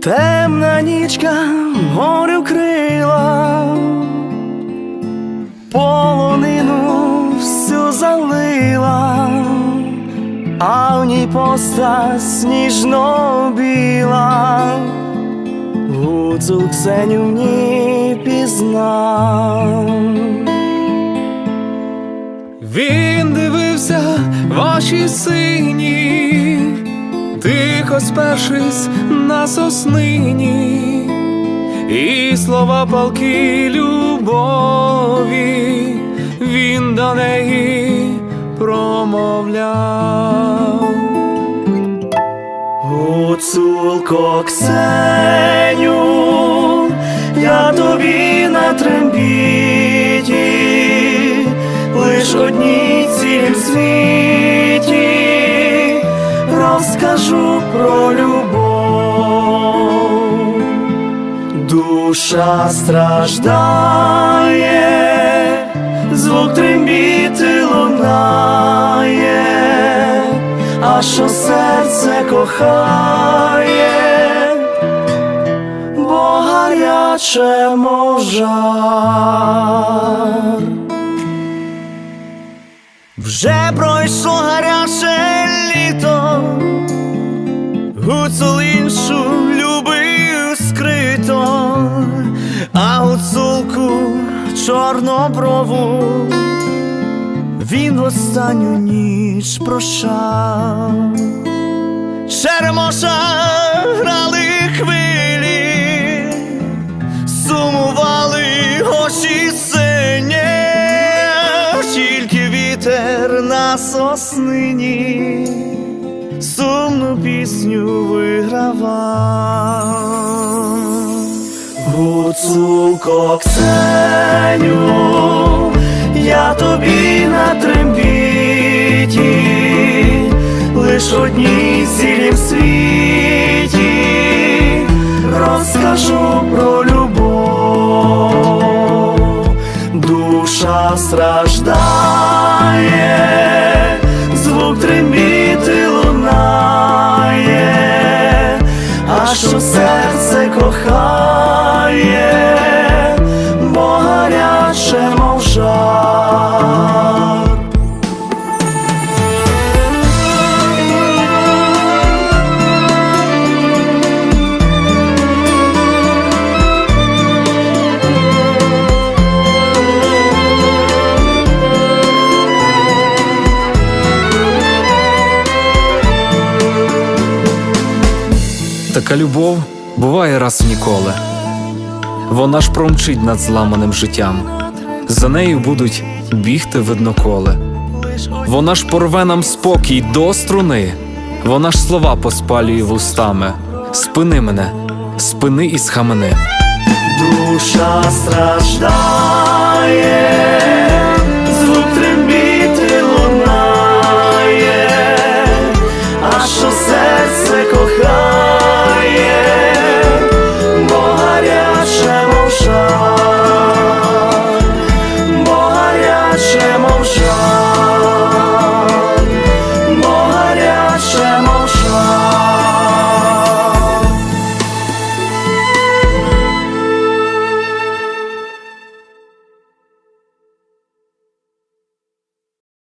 Темна нічка горю крила, полонину всю залила, а в ній постась сніжно біла, гуцул Ксеню в ній пізнав. Він дивився в очі сині, тихо спершись на соснині, і слова палки любові він до неї промовляв. Гуцулко Ксеню, я тобі на трембіті, лиш одній цілім світі про любов. Душа страждає, звук трембіти лунає, а що серце кохає, бо гаряче мов. Вже пройшло а гуцулку чорноброву він в останню ніч прощав. Черемоша грали хвилі, сумували очі сині, тільки вітер на соснині сумну пісню вигравав. Гуцулко Ксеню, я тобі на трембіті, лиш одній цілім світі розкажу про любов, душа страждає, Така любов буває раз в ніколи. Вона ж промчить над зламаним життям. За нею будуть бігти видноколи. Вона ж порве нам спокій до струни. Вона ж слова поспалює вустами. Спини мене, спини і схамени. Душа страждає,